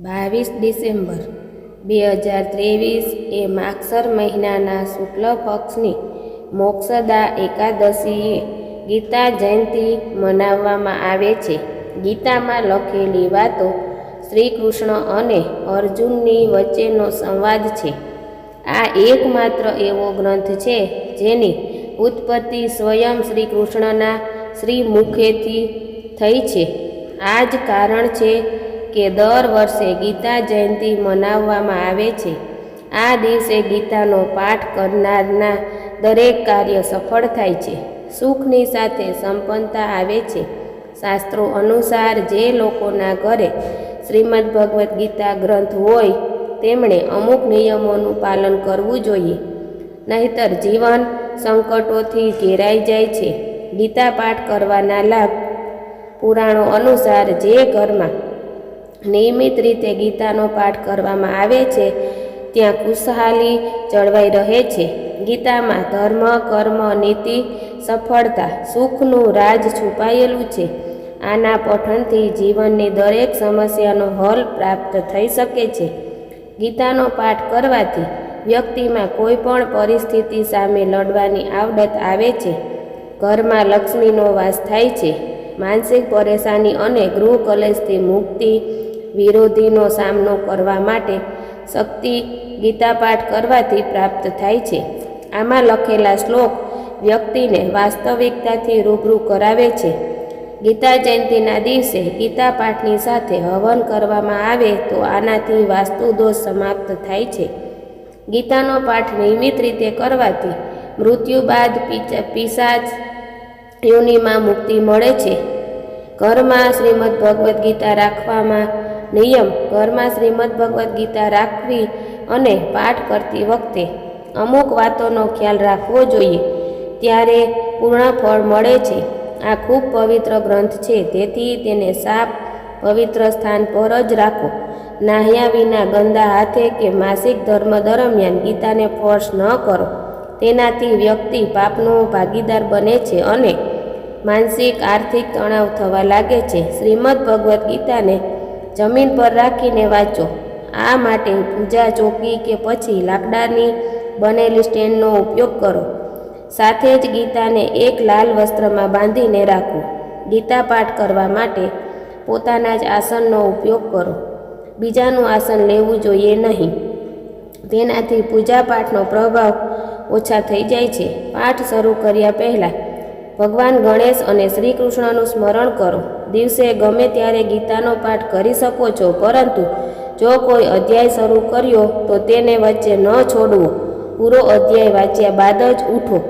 બાવીસ ડિસેમ્બર બે હજાર ત્રેવીસ એ માગસર મહિનાના શુક્લ પક્ષની મોક્ષદા એકાદશીએ ગીતા જયંતિ મનાવવામાં આવે છે. ગીતામાં લખેલી વાતો શ્રી કૃષ્ણ અને અર્જુનની વચ્ચેનો સંવાદ છે. આ એકમાત્ર એવો ગ્રંથ છે જેની ઉત્પત્તિ સ્વયં શ્રી કૃષ્ણના શ્રી મુખેથી થઈ છે. આ જ કારણ છે કે દર વર્ષે ગીતા જયંતિ મનાવવામાં આવે છે. આ દિવસે ગીતાનો પાઠ કરનારના દરેક કાર્ય સફળ થાય છે. સુખની સાથે સંપન્નતા આવે છે. શાસ્ત્રો અનુસાર જે લોકોના ઘરે શ્રીમદ ભગવદ્ ગીતા ગ્રંથ હોય, તેમણે અમુક નિયમોનું પાલન કરવું જોઈએ. નહીતર જીવન સંકટોથી ઘેરાઈ જાય છે. ગીતા પાઠ કરવાના લાભ પુરાણો અનુસાર જે ઘરમાં નિયમિત રીતે ગીતાનો પાઠ કરવામાં આવે છે, ત્યાં ખુશહાલી જળવાઈ રહે છે. ગીતામાં ધર્મ, કર્મ, નીતિ, સફળતા, સુખનું રાજ છુપાયેલું છે. આના પઠનથી જીવનની દરેક સમસ્યાનો હલ પ્રાપ્ત થઈ શકે છે. ગીતાનો પાઠ કરવાથી વ્યક્તિમાં કોઈ પણ પરિસ્થિતિ સામે લડવાની આવડત આવે છે. ઘરમાં લક્ષ્મીનો વાસ થાય છે. માનસિક પરેશાની અને ગૃહ કલેશથી મુક્તિ વિરોધીનો સામનો કરવા માટે શક્તિ ગીતાપાઠ કરવાથી પ્રાપ્ત થાય છે. આમાં લખેલા શ્લોક વ્યક્તિને વાસ્તવિકતાથી રૂબરૂ કરાવે છે. ગીતા જયંતિના દિવસે ગીતા પાઠની સાથે હવન કરવામાં આવે તો આનાથી વાસ્તુદોષ સમાપ્ત થાય છે. ગીતાનો પાઠ નિયમિત રીતે કરવાથી મૃત્યુ બાદ પિશાચ યોનિમાં મુક્તિ મળે છે. ઘરમાં શ્રીમદ ભગવદ્ ગીતા રાખવામાં નિયમ. ઘરમાં શ્રીમદ ભગવદ્ ગીતા રાખવી અને પાઠ કરતી વખતે અમુક વાતોનો ખ્યાલ રાખવો જોઈએ. ત્યારે પૂર્ણ ફળ મળે છે. આ ખૂબ પવિત્ર ગ્રંથ છે. તેથી તેને સાપ પવિત્ર સ્થાન પર જ રાખો. નાહ્યા વિના ગંદા હાથે કે માસિક ધર્મ દરમિયાન ગીતાને સ્પર્શ ન કરો. તેનાથી વ્યક્તિ પાપનો ભાગીદાર બને છે અને માનસિક, આર્થિક તણાવ થવા લાગે છે. શ્રીમદ ભગવદ્ ગીતાને જમીન પર રાખીને વાંચો. આ માટે પૂજા, ચોકી કે પછી લાકડાની બનેલી સ્ટેન્ડનો ઉપયોગ કરો. સાથે જ ગીતાને એક લાલ વસ્ત્રમાં બાંધીને રાખો. ગીતા પાઠ કરવા માટે પોતાના જ આસનનો ઉપયોગ કરો. બીજાનું આસન લેવું જોઈએ નહીં. તેનાથી પૂજાપાઠનો પ્રભાવ ઓછા થઈ જાય છે. પાઠ શરૂ કર્યા પહેલાં ભગવાન ગણેશ અને શ્રી કૃષ્ણનું સ્મરણ કરો. દિવસે ગમે ત્યારે ગીતાનો પાઠ કરી શકો છો, પરંતુ જો કોઈ અધ્યાય શરૂ કર્યો તો તેને વચ્ચે ન છોડવો. પૂરો અધ્યાય વાંચ્યા બાદ જ ઉઠો.